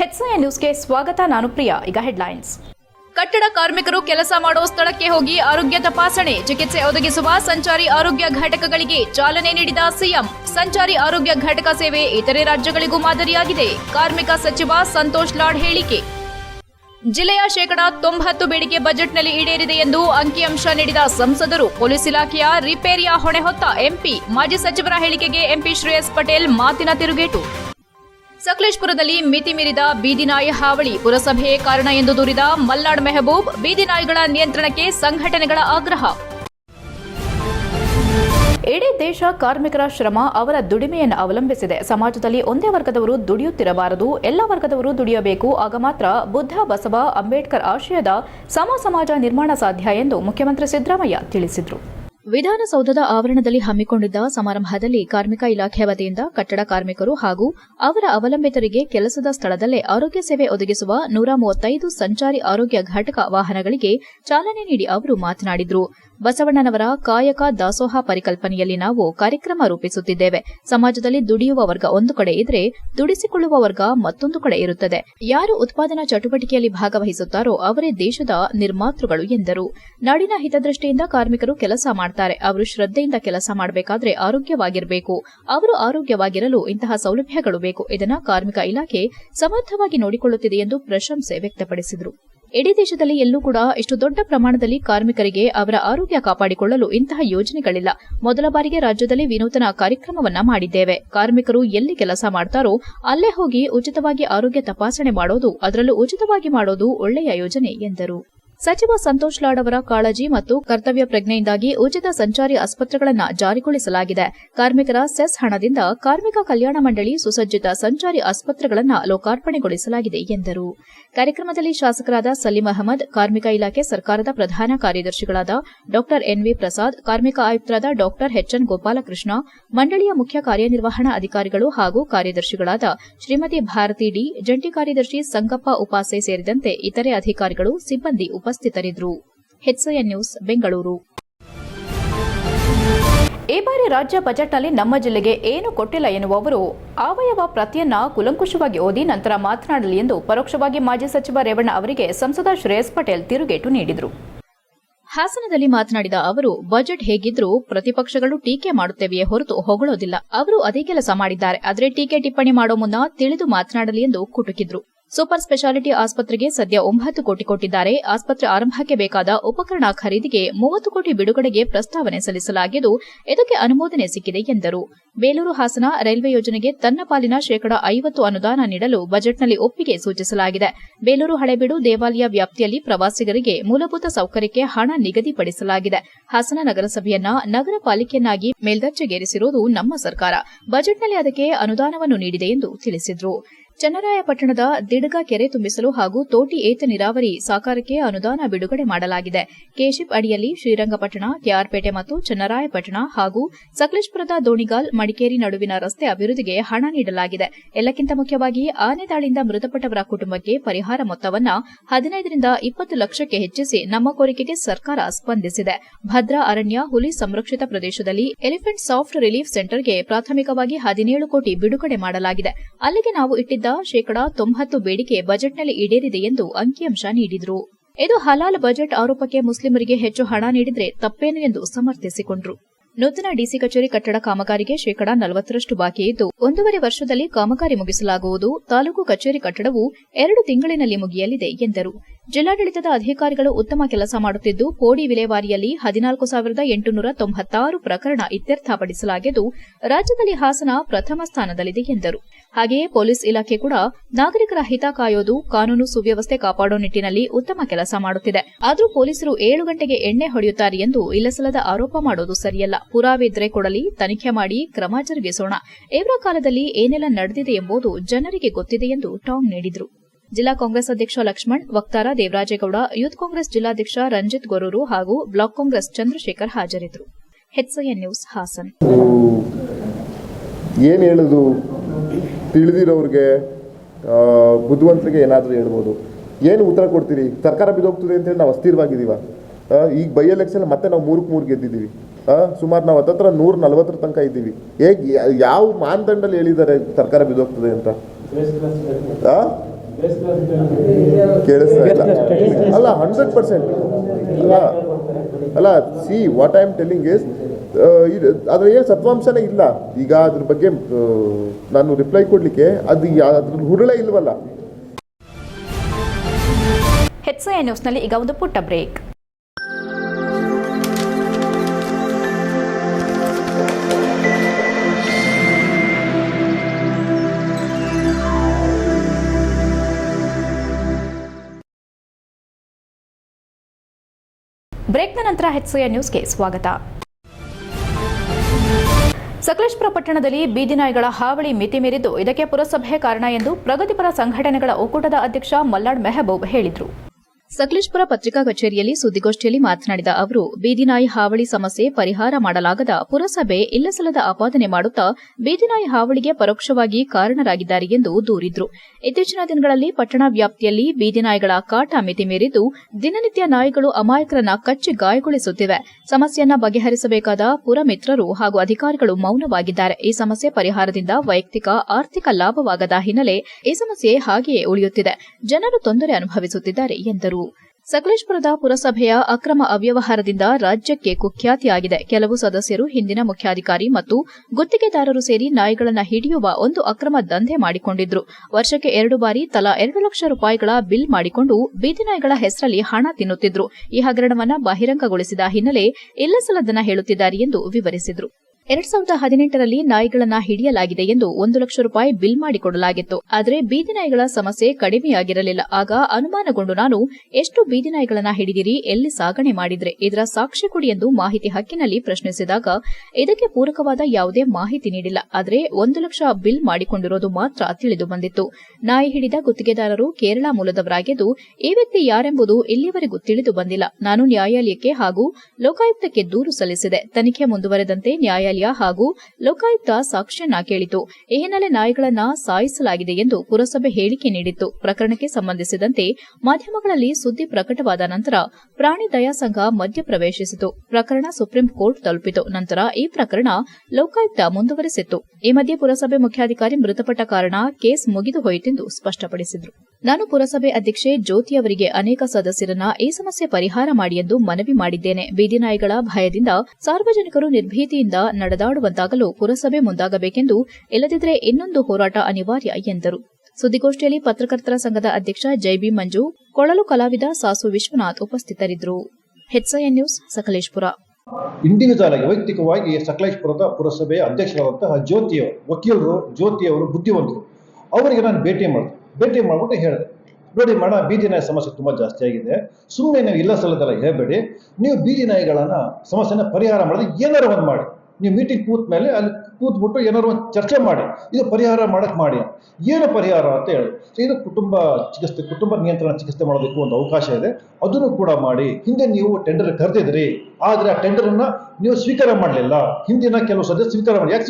ಹೆಚ್ಐ ನ್ಯೂಸ್ಗೆ ಸ್ವಾಗತ, ನಾನು ಪ್ರಿಯಾ. ಈಗ ಹೆಡ್ಲೈನ್ಸ್ ಕಟ್ಟಡ ಕಾರ್ಮಿಕರು ಕೆಲಸ ಮಾಡುವ ಸ್ಥಳಕ್ಕೆ ಹೋಗಿ ಆರೋಗ್ಯ ತಪಾಸಣೆ, ಚಿಕಿತ್ಸೆ ಒದಗಿಸುವ ಸಂಚಾರಿ ಆರೋಗ್ಯ ಘಟಕಗಳಿಗೆ ಚಾಲನೆ ನೀಡಿದ ಸಿಎಂ. ಸಂಚಾರಿ ಆರೋಗ್ಯ ಘಟಕ ಸೇವೆ ಇತರೆ ರಾಜ್ಯಗಳಿಗೂ ಮಾದರಿಯಾಗಿದೆ. ಕಾರ್ಮಿಕ ಸಚಿವ ಸಂತೋಷ್ ಲಾಡ್ ಹೇಳಿಕೆ. ಜಿಲ್ಲೆಯ ಶೇಕಡಾ ತೊಂಬತ್ತು ಬೇಡಿಕೆ ಬಜೆಟ್ನಲ್ಲಿ ಈಡೇರಿದೆ ಎಂದು ಅಂಕಿಅಂಶ ನೀಡಿದ ಸಂಸದರು, ಪೊಲೀಸ್ ಇಲಾಖೆಯ ರಿಪೇರಿಯ ಹೊಣೆ ಹೊತ್ತ ಎಂಪಿ, ಮಾಜಿ ಸಚಿವರ ಹೇಳಿಕೆಗೆ ಎಂಪಿ ಶ್ರೇಯಸ್ ಪಟೇಲ್ ಮಾತಿನ ತಿರುಗೇಟು. ಸಕಲೇಶ್ಪುರದಲ್ಲಿ ಮಿತಿ ಮೀರಿದ ಬೀದಿನಾಯಿ ಹಾವಳಿ ಪುರಸಭೆಯೇ ಕಾರಣ ಎಂದು ದೂರಿದ ಮಲ್ನಾಡ್ ಮೆಹಬೂಬ್ ಬೀದಿನಾಯಿಗಳ ನಿಯಂತ್ರಣಕ್ಕೆ ಸಂಘಟನೆಗಳ ಆಗ್ರಹ. ಇಡೀ ದೇಶ ಕಾರ್ಮಿಕರ ಶ್ರಮ ಅವರ ದುಡಿಮೆಯನ್ನು ಅವಲಂಬಿಸಿದೆ. ಸಮಾಜದಲ್ಲಿ ಒಂದೇ ವರ್ಗದವರು ದುಡಿಯುತ್ತಿರಬಾರದು, ಎಲ್ಲ ವರ್ಗದವರು ದುಡಿಯಬೇಕು. ಆಗ ಮಾತ್ರ ಬುದ್ಧ, ಬಸವ, ಅಂಬೇಡ್ಕರ್ ಆಶಯದ ಸಮ ಸಮಾಜ ನಿರ್ಮಾಣ ಸಾಧ್ಯ ಎಂದು ಮುಖ್ಯಮಂತ್ರಿ ಸಿದ್ದರಾಮಯ್ಯ ತಿಳಿಸಿದರು. ವಿಧಾನಸೌಧದ ಆವರಣದಲ್ಲಿ ಹಮ್ಮಿಕೊಂಡಿದ್ದ ಸಮಾರಂಭದಲ್ಲಿ ಕಾರ್ಮಿಕ ಇಲಾಖೆ ವತಿಯಿಂದ ಕಟ್ಟಡ ಕಾರ್ಮಿಕರು ಹಾಗೂ ಅವರ ಅವಲಂಬಿತರಿಗೆ ಕೆಲಸದ ಸ್ಥಳದಲ್ಲೇ ಆರೋಗ್ಯ ಸೇವೆ ಒದಗಿಸುವ ನೂರ ಮೂವತ್ತೈದು ಸಂಚಾರಿ ಆರೋಗ್ಯ ಘಟಕ ವಾಹನಗಳಿಗೆ ಚಾಲನೆ ನೀಡಿ ಅವರು ಮಾತನಾಡಿದರು. ಬಸವಣ್ಣನವರ ಕಾಯಕ ದಾಸೋಹ ಪರಿಕಲ್ಪನೆಯಲ್ಲಿ ನಾವು ಕಾರ್ಯಕ್ರಮ ರೂಪಿಸುತ್ತಿದ್ದೇವೆ. ಸಮಾಜದಲ್ಲಿ ದುಡಿಯುವ ವರ್ಗ ಒಂದು ಕಡೆ ಇದ್ರೆ ದುಡಿಸಿಕೊಳ್ಳುವ ವರ್ಗ ಮತ್ತೊಂದು ಕಡೆ ಇರುತ್ತದೆ. ಯಾರು ಉತ್ಪಾದನಾ ಚಟುವಟಿಕೆಯಲ್ಲಿ ಭಾಗವಹಿಸುತ್ತಾರೋ ಅವರೇ ದೇಶದ ನಿರ್ಮಾತೃಗಳು ಎಂದರು. ನಾಡಿನ ಹಿತದೃಷ್ಟಿಯಿಂದ ಕಾರ್ಮಿಕರು ಕೆಲಸ ಮಾಡ್ತಾರೆ. ಅವರು ಶ್ರದ್ಧೆಯಿಂದ ಕೆಲಸ ಮಾಡಬೇಕಾದ್ರೆ ಆರೋಗ್ಯವಾಗಿರಬೇಕು. ಅವರು ಆರೋಗ್ಯವಾಗಿರಲು ಇಂತಹ ಸೌಲಭ್ಯಗಳು ಬೇಕು. ಇದನ್ನು ಕಾರ್ಮಿಕ ಇಲಾಖೆ ಸಮರ್ಥವಾಗಿ ನೋಡಿಕೊಳ್ಳುತ್ತಿದೆ ಎಂದು ಪ್ರಶಂಸೆ ವ್ಯಕ್ತಪಡಿಸಿದರು. ಇಡೀ ದೇಶದಲ್ಲಿ ಎಲ್ಲೂ ಕೂಡ ಇಷ್ಟು ದೊಡ್ಡ ಪ್ರಮಾಣದಲ್ಲಿ ಕಾರ್ಮಿಕರಿಗೆ ಅವರ ಆರೋಗ್ಯ ಕಾಪಾಡಿಕೊಳ್ಳಲು ಇಂತಹ ಯೋಜನೆಗಳಿಲ್ಲ. ಮೊದಲ ಬಾರಿಗೆ ರಾಜ್ಯದಲ್ಲಿ ವಿನೂತನ ಕಾರ್ಯಕ್ರಮವನ್ನ ಮಾಡಿದ್ದೇವೆ. ಕಾರ್ಮಿಕರು ಎಲ್ಲಿ ಕೆಲಸ ಮಾಡ್ತಾರೋ ಅಲ್ಲೇ ಹೋಗಿ ಉಚಿತವಾಗಿ ಆರೋಗ್ಯ ತಪಾಸಣೆ ಮಾಡೋದು, ಅದರಲ್ಲೂ ಉಚಿತವಾಗಿ ಮಾಡೋದು ಒಳ್ಳೆಯ ಯೋಜನೆ ಎಂದರು. ಸಚಿವ ಸಂತೋಷ್ ಲಾಡ್ ಅವರ ಕಾಳಜಿ ಮತ್ತು ಕರ್ತವ್ಯ ಪ್ರಜ್ಞೆಯಿಂದಾಗಿ ಉಚಿತ ಸಂಚಾರಿ ಆಸ್ಪತ್ರೆಗಳನ್ನು ಜಾರಿಗೊಳಿಸಲಾಗಿದೆ. ಕಾರ್ಮಿಕರ ಸೆಸ್ ಹಣದಿಂದ ಕಾರ್ಮಿಕ ಕಲ್ಯಾಣ ಮಂಡಳಿ ಸುಸಜ್ಜಿತ ಸಂಚಾರಿ ಆಸ್ಪತ್ರೆಗಳನ್ನು ಲೋಕಾರ್ಪಣೆಗೊಳಿಸಲಾಗಿದೆ ಎಂದರು. ಕಾರ್ಯಕ್ರಮದಲ್ಲಿ ಶಾಸಕರಾದ ಸಲೀಂ ಅಹಮದ್, ಕಾರ್ಮಿಕ ಇಲಾಖೆ ಸರ್ಕಾರದ ಪ್ರಧಾನ ಕಾರ್ಯದರ್ಶಿಗಳಾದ ಡಾ ಎನ್ವಿ ಪ್ರಸಾದ್, ಕಾರ್ಮಿಕ ಆಯುಕ್ತರಾದ ಡಾ ಎಚ್ಎನ್ ಗೋಪಾಲಕೃಷ್ಣ, ಮಂಡಳಿಯ ಮುಖ್ಯ ಕಾರ್ಯನಿರ್ವಹಣಾ ಅಧಿಕಾರಿಗಳು ಹಾಗೂ ಕಾರ್ಯದರ್ಶಿಗಳಾದ ಶ್ರೀಮತಿ ಭಾರತಿ ಡಿ, ಜಂಟಿ ಕಾರ್ಯದರ್ಶಿ ಸಂಗಪ್ಪ ಉಪಾಸೆ ಸೇರಿದಂತೆ ಇತರೆ ಅಧಿಕಾರಿಗಳು, ಸಿಬ್ಬಂದಿ ಉಪಸ್ಥಿತರಿದ್ದರು ಹೆಚ್ಐಎನ್ ನ್ಯೂಸ್ ಬೆಂಗಳೂರು. ಈ ಬಾರಿ ರಾಜ್ಯ ಬಜೆಟ್ನಲ್ಲಿ ನಮ್ಮ ಜಿಲ್ಲೆಗೆ ಏನು ಕೊಟ್ಟಿಲ್ಲ ಎನ್ನುವವರು ಅವಯವ ಪ್ರತಿಯನ್ನ ಕುಲಂಕುಷವಾಗಿ ಓದಿ ನಂತರ ಮಾತನಾಡಲಿ ಎಂದು ಪರೋಕ್ಷವಾಗಿ ಮಾಜಿ ಸಚಿವ ರೇವಣ್ಣ ಅವರಿಗೆ ಸಂಸದ ಶ್ರೇಯಸ್ ಪಟೇಲ್ ತಿರುಗೇಟು ನೀಡಿದರು. ಹಾಸನದಲ್ಲಿ ಮಾತನಾಡಿದ ಅವರು ಬಜೆಟ್ ಹೇಗಿದ್ರೂ ಪ್ರತಿಪಕ್ಷಗಳು ಟೀಕೆ ಮಾಡುತ್ತೇವೆಯೇ ಹೊರತು ಹೊಗಳೋದಿಲ್ಲ. ಅವರು ಅದೇ ಕೆಲಸ ಮಾಡಿದ್ದಾರೆ. ಆದರೆ ಟೀಕೆ ಟಿಪ್ಪಣಿ ಮಾಡೋ ಮುನ್ನ ತಿಳಿದು ಮಾತನಾಡಲಿ ಎಂದು ಕುಟುಕಿದ್ರು. ಸೂಪರ್ ಸ್ಪೆಷಾಲಿಟಿ ಆಸ್ಪತ್ರೆಗೆ ಸದ್ಯ ಒಂಬತ್ತು ಕೋಟಿ ಕೊಟ್ಟಿದ್ದಾರೆ. ಆಸ್ಪತ್ರೆ ಆರಂಭಕ್ಕೆ ಬೇಕಾದ ಉಪಕರಣ ಖರೀದಿಗೆ ಮೂವತ್ತು ಕೋಟಿ ಬಿಡುಗಡೆಗೆ ಪ್ರಸ್ತಾವನೆ ಸಲ್ಲಿಸಲಾಗಿದ್ದು, ಇದಕ್ಕೆ ಅನುಮೋದನೆ ಸಿಕ್ಕಿದೆ ಎಂದರು. ಬೇಲೂರು ಹಾಸನ ರೈಲ್ವೆ ಯೋಜನೆಗೆ ತನ್ನ ಪಾಲಿನ ಶೇಕಡಾ ಐವತ್ತು ಅನುದಾನ ನೀಡಲು ಬಜೆಟ್ನಲ್ಲಿ ಒಪ್ಪಿಗೆ ಸೂಚಿಸಲಾಗಿದೆ. ಬೇಲೂರು ಹಳೆಬೀಡು ದೇವಾಲಯ ವ್ಯಾಪ್ತಿಯಲ್ಲಿ ಪ್ರವಾಸಿಗರಿಗೆ ಮೂಲಭೂತ ಸೌಕರ್ಯಕ್ಕೆ ಹಣ ನಿಗದಿಪಡಿಸಲಾಗಿದೆ. ಹಾಸನ ನಗರಸಭೆಯನ್ನ ನಗರ ಪಾಲಿಕೆಯನ್ನಾಗಿ ಮೇಲ್ದರ್ಜೆಗೇರಿಸಿರುವುದು ನಮ್ಮ ಸರ್ಕಾರ. ಬಜೆಟ್ನಲ್ಲಿ ಅದಕ್ಕೆ ಅನುದಾನವನ್ನು ನೀಡಿದೆ ಎಂದು ತಿಳಿಸಿದರು. ಚನ್ನರಾಯಪಟ್ಟಣದ ದಿಡಗ ಕೆರೆ ತುಂಬಿಸಲು ಹಾಗೂ ತೋಟಿ ಏತ ನೀರಾವರಿ ಸಾಕಾರಕ್ಕೆ ಅನುದಾನ ಬಿಡುಗಡೆ ಮಾಡಲಾಗಿದೆ. ಕೆಶಿಪ್ ಅಡಿಯಲ್ಲಿ ಶ್ರೀರಂಗಪಟ್ಟಣ, ಕೆಆರ್ಪೇಟೆ ಮತ್ತು ಚನ್ನರಾಯಪಟ್ಟಣ ಹಾಗೂ ಸಕಲೇಶ್ಪುರದ ದೋಣಿಗಾಲ್ ಮಡಿಕೇರಿ ನಡುವಿನ ರಸ್ತೆ ಅಭಿವೃದ್ಧಿಗೆ ಹಣ ನೀಡಲಾಗಿದೆ. ಎಲ್ಲಕ್ಕಿಂತ ಮುಖ್ಯವಾಗಿ ಆನೆ ದಾಳಿಯಿಂದ ಮೃತಪಟ್ಟವರ ಕುಟುಂಬಕ್ಕೆ ಪರಿಹಾರ ಮೊತ್ತವನ್ನ ಹದಿನೈದರಿಂದ ಇಪ್ಪತ್ತು ಲಕ್ಷಕ್ಕೆ ಹೆಚ್ಚಿಸಿ ನಮ್ಮ ಕೋರಿಕೆಗೆ ಸರ್ಕಾರ ಸ್ಪಂದಿಸಿದೆ. ಭದ್ರಾ ಅರಣ್ಯ ಹುಲಿ ಸಂರಕ್ಷಿತ ಪ್ರದೇಶದಲ್ಲಿ ಎಲಿಫೆಂಟ್ ಸಾಫ್ಟ್ ರಿಲೀಫ್ ಸೆಂಟರ್ಗೆ ಪ್ರಾಥಮಿಕವಾಗಿ ಹದಿನೇಳು ಕೋಟಿ ಬಿಡುಗಡೆ ಮಾಡಲಾಗಿದೆ. ಅಲ್ಲಿಗೆ ನಾವು ಇಟ್ಟಿದ್ದ ಶೇಕಡಾ ತೊಂಬತ್ತು ಬೇಡಿಕೆ ಬಜೆಟ್ನಲ್ಲಿ ಈಡೇರಿದೆ ಎಂದು ಅಂಕಿಅಂಶ ನೀಡಿದರು. ಇದು ಹಲಾಲ್ ಬಜೆಟ್ ಆರೋಪಕ್ಕೆ ಮುಸ್ಲಿಮರಿಗೆ ಹೆಚ್ಚು ಹಣ ನೀಡಿದರೆ ತಪ್ಪೇನು ಎಂದು ಸಮರ್ಥಿಸಿಕೊಂಡರು. ನೂತನ ಡಿಸಿ ಕಚೇರಿ ಕಟ್ಟಡ ಕಾಮಗಾರಿಗೆ ಶೇಕಡಾ ನಲವತ್ತರಷ್ಟು ಬಾಕಿ ಇದ್ದು, ಒಂದೂವರೆ ವರ್ಷದಲ್ಲಿ ಕಾಮಗಾರಿ ಮುಗಿಸಲಾಗುವುದು. ತಾಲೂಕು ಕಚೇರಿ ಕಟ್ಟಡವು ಎರಡು ತಿಂಗಳಿನಲ್ಲಿ ಮುಗಿಯಲಿದೆ, ಎಂದರು. ಜಿಲ್ಲಾಡಳಿತದ ಅಧಿಕಾರಿಗಳು ಉತ್ತಮ ಕೆಲಸ ಮಾಡುತ್ತಿದ್ದು, ಕೋಡಿ ವಿಲೇವಾರಿಯಲ್ಲಿ ಹದಿನಾಲ್ಕು ಸಾವಿರದ ಎಂಟುನೂರ ತೊಂಬತ್ತಾರು ಪ್ರಕರಣ ಇತ್ಯರ್ಥಪಡಿಸಲಾಗಿದ್ದು, ರಾಜ್ಯದಲ್ಲಿ ಹಾಸನ ಪ್ರಥಮ ಸ್ಥಾನದಲ್ಲಿದೆ ಎಂದರು. ಹಾಗೆಯೇ ಪೊಲೀಸ್ ಇಲಾಖೆ ಕೂಡ ನಾಗರಿಕರ ಹಿತ ಕಾಯೋದು, ಕಾನೂನು ಸುವ್ಯವಸ್ಥೆ ಕಾಪಾಡೋ ನಿಟ್ಟಿನಲ್ಲಿ ಉತ್ತಮ ಕೆಲಸ ಮಾಡುತ್ತಿದೆ. ಆದರೂ ಪೊಲೀಸರು ಏಳು ಗಂಟೆಗೆ ಎಣ್ಣೆ ಹೊಡೆಯುತ್ತಾರೆ ಎಂದು ಇಲ್ಲಸಲ್ಲದ ಆರೋಪ ಮಾಡೋದು ಸರಿಯಲ್ಲ. ಪುರಾವೆ ಇದ್ರೆ ಕೊಡಲಿ, ತನಿಖೆ ಮಾಡಿ ಕ್ರಮ ಜರುಗಿಸೋಣ. ಇವರ ಕಾಲದಲ್ಲಿ ಏನೆಲ್ಲ ನಡೆದಿದೆ ಎಂಬುದು ಜನರಿಗೆ ಗೊತ್ತಿದೆ ಎಂದು ಟಾಂಗ್ ನೀಡಿದರು. ಜಿಲ್ಲಾ ಕಾಂಗ್ರೆಸ್ ಅಧ್ಯಕ್ಷ ಲಕ್ಷ್ಮಣ್, ವಕ್ತಾರ ದೇವರಾಜೇಗೌಡ, ಯೂತ್ ಕಾಂಗ್ರೆಸ್ ಜಿಲ್ಲಾಧ್ಯಕ್ಷ ರಂಜಿತ್ ಗೊರೂರು ಹಾಗೂ ಬ್ಲಾಕ್ ಕಾಂಗ್ರೆಸ್ ಚಂದ್ರಶೇಖರ್ ಹಾಜರಿದ್ದರು. ನ್ಯೂಸ್, ಹಾಸನ್. ಏನು ಹೇಳೋದು? ತಿಳಿದಿರೋರಿಗೆ ಬುದ್ಧಿವಂತರಿಗೆ ಏನಾದರೂ ಹೇಳ್ಬೋದು. ಏನು ಉತ್ತರ ಕೊಡ್ತೀರಿ? ಸರ್ಕಾರ ಬಿದ್ದೋಗ್ತದೆ ಅಂತೇಳಿ ನಾವು ಅಸ್ಥಿರವಾಗಿದ್ದೀವ. ಈಗ ಬೈ ಎಲೆಕ್ಷನ್ ಮತ್ತೆ ನಾವು ಮೂರಕ್ಕೆ ಮೂರು ಗೆದ್ದಿದ್ದೀವಿ. ಸುಮಾರು ನಾವು ಹತ್ತತ್ರ ನೂರ ನಲವತ್ತರ ತನಕ ಇದ್ದೀವಿ. ಹೇಗೆ ಯಾವ ಮಾನದಂಡಲ್ಲಿ ಹೇಳಿದ್ದಾರೆ ಸರ್ಕಾರ ಬಿದ್ದೋಗ್ತದೆ ಅಂತ? ಕೇಳಿಸ್ತಾ ಇಲ್ಲ. ಅಲ್ಲ ಹಂಡ್ರೆಡ್ ಪರ್ಸೆಂಟ್ ಅಲ್ಲ ಅಲ್ಲ see what I am telling is ಅದ್ರ ಏನು ಸತ್ವಾಂಶನೇ ಇಲ್ಲ. ಈಗ ಅದ್ರ ಬಗ್ಗೆ ನಾನು ರಿಪ್ಲೈ ಕೊಡ್ಲಿಕ್ಕೆ ಅದು ಅದ್ರ ಹುರುಳೇ ಇಲ್ವಲ್ಲ. ಹೆಚ್ಸಿಐ ನ್ಯೂಸ್ನಲ್ಲಿ ಈಗ ಒಂದು ಪುಟ್ಟ ಬ್ರೇಕ್ ಬ್ರೇಕ್ನ ನಂತರ ನ್ಯೂಸ್ ನ್ಯೂಸ್ಗೆ ಸ್ವಾಗತ. ಸಕಲೇಶ್ಪುರ ಪಟ್ಟಣದಲ್ಲಿ ಬೀದಿನಾಯಿಗಳ ಹಾವಳಿ ಮಿತಿ ಮೀರಿದ್ದು ಇದಕ್ಕೆ ಪುರಸಭೆ ಕಾರಣ ಎಂದು ಪ್ರಗತಿಪರ ಸಂಘಟನೆಗಳ ಒಕ್ಕೂಟದ ಅಧ್ಯಕ್ಷ ಮಲ್ಲಾಡ್ ಮೆಹಬೂಬ್ ಹೇಳಿದರು. ಸಕಲೇಶ್ಪುರ ಪತ್ರಿಕಾ ಕಚೇರಿಯಲ್ಲಿ ಸುದ್ದಿಗೋಷ್ಠಿಯಲ್ಲಿ ಮಾತನಾಡಿದ ಅವರು, ಬೀದಿನಾಯಿ ಹಾವಳಿ ಸಮಸ್ಯೆ ಪರಿಹಾರ ಮಾಡಲಾಗದ ಪುರಸಭೆ ಇಲ್ಲಸಲ್ಲದ ಆಪಾದನೆ ಮಾಡುತ್ತಾ ಬೀದಿನಾಯಿ ಹಾವಳಿಗೆ ಪರೋಕ್ಷವಾಗಿ ಕಾರಣರಾಗಿದ್ದಾರೆ ಎಂದು ದೂರಿದ್ರು. ಇತ್ತೀಚಿನ ದಿನಗಳಲ್ಲಿ ಪಟ್ಟಣ ವ್ಯಾಪ್ತಿಯಲ್ಲಿ ಬೀದಿನಾಯಿಗಳ ಕಾಟ ಮಿತಿ ಮೀರಿದ್ದು, ದಿನನಿತ್ಯ ನಾಯಿಗಳು ಅಮಾಯಕರನ್ನ ಕಚ್ಚಿ ಗಾಯಗೊಳಿಸುತ್ತಿವೆ. ಸಮಸ್ಯೆಯನ್ನ ಬಗೆಹರಿಸಬೇಕಾದ ಪುರಮಿತ್ರರು ಹಾಗೂ ಅಧಿಕಾರಿಗಳು ಮೌನವಾಗಿದ್ದಾರೆ. ಈ ಸಮಸ್ಯೆ ಪರಿಹಾರದಿಂದ ವೈಯಕ್ತಿಕ, ಆರ್ಥಿಕ ಲಾಭವಾಗದ ಹಿನ್ನೆಲೆ ಈ ಸಮಸ್ಯೆ ಹಾಗೆಯೇ ಉಳಿಯುತ್ತಿದೆ. ಜನರು ತೊಂದರೆ ಅನುಭವಿಸುತ್ತಿದ್ದಾರೆ, ಎಂದರು. ಸಕಲೇಶ್ಪುರದ ಪುರಸಭೆಯ ಅಕ್ರಮ ಅವ್ಯವಹಾರದಿಂದ ರಾಜ್ಯಕ್ಕೆ ಕುಖ್ಯಾತಿಯಾಗಿದೆ. ಕೆಲವು ಸದಸ್ಯರು, ಹಿಂದಿನ ಮುಖ್ಯಾಧಿಕಾರಿ ಮತ್ತು ಗುತ್ತಿಗೆದಾರರು ಸೇರಿ ನಾಯಿಗಳನ್ನು ಹಿಡಿಯುವ ಒಂದು ಅಕ್ರಮ ದಂಧೆ ಮಾಡಿಕೊಂಡಿದ್ರು. ವರ್ಷಕ್ಕೆ ಎರಡು ಬಾರಿ ತಲಾ ಎರಡು ಲಕ್ಷ ರೂಪಾಯಿಗಳ ಬಿಲ್ ಮಾಡಿಕೊಂಡು ಬೀದಿ ನಾಯಿಗಳ ಹೆಸರಲ್ಲಿ ಹಣ ತಿನ್ನುತ್ತಿದ್ರು. ಈ ಹಗರಣವನ್ನು ಬಹಿರಂಗಗೊಳಿಸಿದ ಹಿನ್ನೆಲೆ ಇಲ್ಲಸಲ್ಲದನ್ನ ಹೇಳುತ್ತಿದ್ದಾರೆ ಎಂದು ವಿವರಿಸಿದರು. ಎರಡ್ ಸಾವಿರದ ಹದಿನೆಂಟರಲ್ಲಿ ನಾಯಿಗಳನ್ನ ಹಿಡಿಯಲಾಗಿದೆ ಎಂದು ಒಂದು ಲಕ್ಷ ರೂಪಾಯಿ ಬಿಲ್ ಮಾಡಿಕೊಡಲಾಗಿತ್ತು. ಆದರೆ ಬೀದಿ ನಾಯಿಗಳ ಸಮಸ್ಯೆ ಕಡಿಮೆಯಾಗಿರಲಿಲ್ಲ. ಆಗ ಅನುಮಾನಗೊಂಡು ನಾನು, ಎಷ್ಟು ಬೀದಿ ನಾಯಿಗಳನ್ನ ಹಿಡಿದಿರಿ, ಎಲ್ಲಿ ಸಾಗಣೆ ಮಾಡಿದ್ರೆ? ಇದರ ಸಾಕ್ಷ್ಯ ಕೊಡಿ ಎಂದು ಮಾಹಿತಿ ಹಕ್ಕಿನಲ್ಲಿ ಪ್ರಶ್ನಿಸಿದಾಗ, ಇದಕ್ಕೆ ಪೂರಕವಾದ ಯಾವುದೇ ಮಾಹಿತಿ ನೀಡಿಲ್ಲ. ಆದರೆ ಒಂದು ಲಕ್ಷ ಬಿಲ್ ಮಾಡಿಕೊಂಡಿರೋದು ಮಾತ್ರ ತಿಳಿದು ಬಂದಿತ್ತು. ನಾಯಿ ಹಿಡಿದ ಗುತ್ತಿಗೆದಾರರು ಕೇರಳ ಮೂಲದವರಾಗಿದ್ದು, ಈ ವ್ಯಕ್ತಿ ಯಾರೆಂಬುದು ಇಲ್ಲಿವರೆಗೂ ತಿಳಿದು ಬಂದಿಲ್ಲ. ನಾನು ನ್ಯಾಯಾಲಯಕ್ಕೆ ಹಾಗೂ ಲೋಕಾಯುಕ್ತಕ್ಕೆ ದೂರು ಸಲ್ಲಿಸಿದೆ. ತನಿಖೆ ಮುಂದುವರೆದಂತೆ ನ್ಯಾಯಾಲಯ ಹಾಗೂ ಲೋಕಾಯುಕ್ತ ಸಾಕ್ಷ್ಯನ ಕೇಳಿತು. ಈ ಹಿನ್ನೆಲೆ ನಾಯಿಗಳನ್ನ ಸಾಯಿಸಲಾಗಿದೆ ಎಂದು ಪುರಸಭೆ ಹೇಳಿಕೆ ನೀಡಿತ್ತು. ಪ್ರಕರಣಕ್ಕೆ ಸಂಬಂಧಿಸಿದಂತೆ ಮಾಧ್ಯಮಗಳಲ್ಲಿ ಸುದ್ದಿ ಪ್ರಕಟವಾದ ನಂತರ ಪ್ರಾಣಿ ದಯಾ ಸಂಘ ಮಧ್ಯಪ್ರವೇಶಿಸಿತು ಪ್ರಕರಣ ಸುಪ್ರೀಂ ಕೋರ್ಟ್ ತಲುಪಿತು. ನಂತರ ಈ ಪ್ರಕರಣ ಲೋಕಾಯುಕ್ತ ಮುಂದುವರೆಸಿತ್ತು. ಈ ಮಧ್ಯೆ ಪುರಸಭೆ ಮುಖ್ಯಾಧಿಕಾರಿ ಮೃತಪಟ್ಟ ಕಾರಣ ಕೇಸ್ ಮುಗಿದು ಹೋಯಿತೆಂದು ಸ್ಪಷ್ಟಪಡಿಸಿದರು. ನಾನು ಪುರಸಭೆ ಅಧ್ಯಕ್ಷೆ ಜ್ಯೋತಿ ಅವರಿಗೆ ಅನೇಕ ಸದಸ್ಯರನ್ನ ಈ ಸಮಸ್ಯೆ ಪರಿಹಾರ ಮಾಡಿ ಎಂದು ಮನವಿ ಮಾಡಿದ್ದೇನೆ. ಬೀದಿನಾಯಿಗಳ ಭಯದಿಂದ ಸಾರ್ವಜನಿಕರು ನಿರ್ಭೀತಿಯಿಂದ ನಡೆದಾಡುವಂತಾಗಲು ಪುರಸಭೆ ಮುಂದಾಗಬೇಕೆಂದು ಇಲ್ಲದಿದ್ದರೆ ಇನ್ನೊಂದು ಹೋರಾಟ ಅನಿವಾರ್ಯ ಎಂದರು. ಸುದ್ದಿಗೋಷ್ಠಿಯಲ್ಲಿ ಪತ್ರಕರ್ತರ ಸಂಘದ ಅಧ್ಯಕ್ಷ ಜೈಬಿ ಮಂಜು, ಕೊಳಲು ಕಲಾವಿದ ಸಾಸು ವಿಶ್ವನಾಥ್ ಉಪಸ್ಥಿತರಿದ್ದರು. ನ್ಯೂಸ್, ಸಕಲೇಶ್ಪುರ. ಇಂಡಿವಿಜುವಲ್ ಆಗಿ ವೈಯಕ್ತಿಕವಾಗಿ ಸಕಲೇಶ್ಪುರದ ಪುರಸಭೆಯ ಅಧ್ಯಕ್ಷರಾದಂತಹ ಜ್ಯೋತಿಯವರು ವಕೀಲರು, ಜ್ಯೋತಿಯವರು ಬುದ್ಧಿವಂತರು, ಅವರಿಗೆ ನಾನು ಭೇಟಿ ಮಾಡಿದೆ. ಭೇಟಿ ಮಾಡಿಬಿಟ್ಟು ಹೇಳಿದೆ. ನೋಡಿ ಮೇಡ ಬೀದಿ ನಾಯಿ ಸಮಸ್ಯೆ ತುಂಬ ಜಾಸ್ತಿ ಆಗಿದೆ. ಸುಮ್ಮನೆ ನೀವು ಇಲ್ಲ ಸಲ್ಲದಲ್ಲ ಹೇಳಬೇಡಿ. ನೀವು ಬೀದಿ ನಾಯಿಗಳನ್ನ ಸಮಸ್ಯೆನ ಪರಿಹಾರ ಮಾಡಿದ್ರೆ ಏನಾರು ಒಂದು ಮಾಡಿ. ನೀವು ಮೀಟಿಂಗ್ ಕೂತ ಮೇಲೆ ಅಲ್ಲಿ ಕೂತ್ಬಿಟ್ಟು ಏನಾರು ಒಂದು ಚರ್ಚೆ ಮಾಡಿ, ಇದು ಪರಿಹಾರ ಮಾಡಕ್ಕೆ ಮಾಡಿ. ಏನು ಪರಿಹಾರ ಅಂತ ಹೇಳಿ ಸೊ ಇದು ಕುಟುಂಬ ಚಿಕಿತ್ಸೆ, ಕುಟುಂಬ ನಿಯಂತ್ರಣ ಚಿಕಿತ್ಸೆ ಮಾಡೋದಕ್ಕೂ ಒಂದು ಅವಕಾಶ ಇದೆ. ಅದನ್ನು ಕೂಡ ಮಾಡಿ, ಹಿಂದೆ ನೀವು ಟೆಂಡರ್ ಕರೆದಿದ್ರಿ, ಆದರೆ ಆ ಟೆಂಡರನ್ನು ನೀವು ಸ್ವೀಕಾರ ಮಾಡಲಿಲ್ಲ. ಹಿಂದಿನ ಕೆಲವು ಸದಸ್ಯ ಸ್ವೀಕಾರ ಮಾಡಿ. ಯಾಕೆ